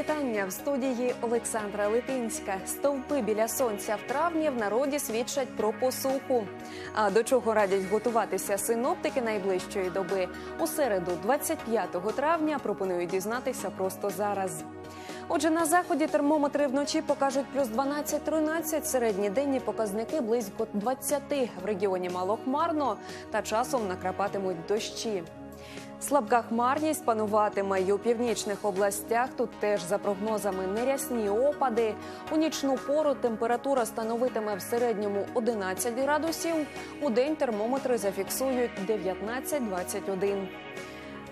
дня в студії Олександра Липінська. Стовпи біля сонця в травні в народі свідчать про посуху. А до чого радять готуватися синоптики найближчої доби? У середу, 25 травня, пропоную дізнатися просто зараз. Отже, на заході термометри вночі покажуть плюс 12-13, середні денні показники близько 20. В регіоні малохмарно та часом накрапатимуть дощі. Слабка хмарність пануватиме й у північних областях. Тут теж за прогнозами нерясні опади. У нічну пору температура становитиме в середньому 11 градусів. У день термометри зафіксують 19-21.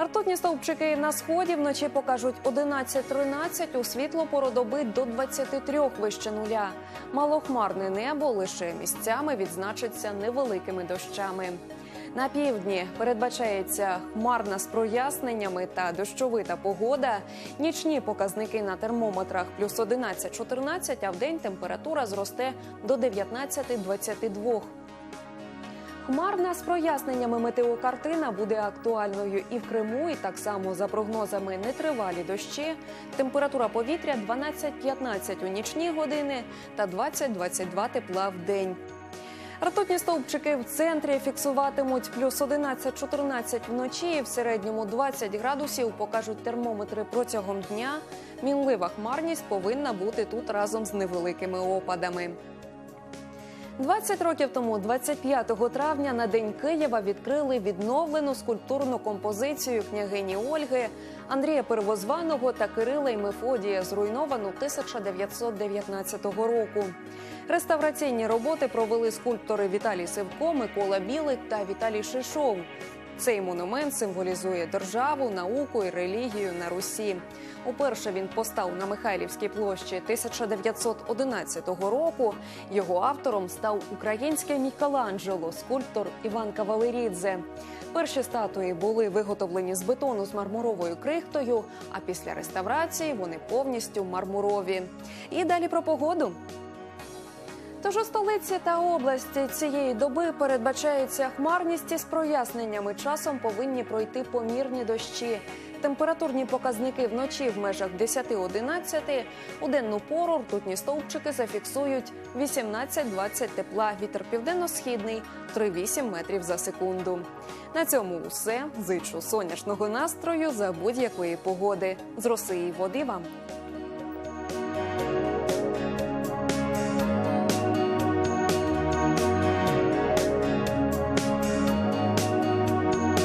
Ртутні стовпчики на сході вночі покажуть 11-13, у світло пору доби до 23 вище нуля. Малохмарне небо лише місцями відзначиться невеликими дощами. На півдні передбачається хмарна з проясненнями та дощовита погода. Нічні показники на термометрах плюс 11-14, а вдень температура зросте до 19-22. Хмарна з проясненнями метеокартина буде актуальною і в Криму, і так само за прогнозами нетривалі дощі. Температура повітря 12-15 у нічні години та 20-22 тепла в день. Ртутні стовпчики в центрі фіксуватимуть плюс 11-14 вночі. В середньому 20 градусів покажуть термометри протягом дня. Мінлива хмарність повинна бути тут разом з невеликими опадами. 20 років тому, 25 травня, на день Києва відкрили відновлену скульптурну композицію княгині Ольги, Андрія Первозваного та Кирила й Мефодія, зруйновану 1919 року. Реставраційні роботи провели скульптори Віталій Сивко, Микола Білик та Віталій Шишов. Цей монумент символізує державу, науку і релігію на Русі. Уперше він постав на Михайлівській площі 1911 року. Його автором став український Мікеланджело, скульптор Іван Кавалерідзе. Перші статуї були виготовлені з бетону з мармуровою крихтою, а після реставрації вони повністю мармурові. І далі про погоду. Тож у столиці та області цієї доби передбачається хмарність із проясненнями. Часом повинні пройти помірні дощі. Температурні показники вночі в межах 10-11, у денну пору ртутні стовпчики зафіксують 18-20 тепла. Вітер південно-східний 3-8 метрів за секунду. На цьому усе. Зичу сонячного настрою за будь-якої погоди. З роси і води вам.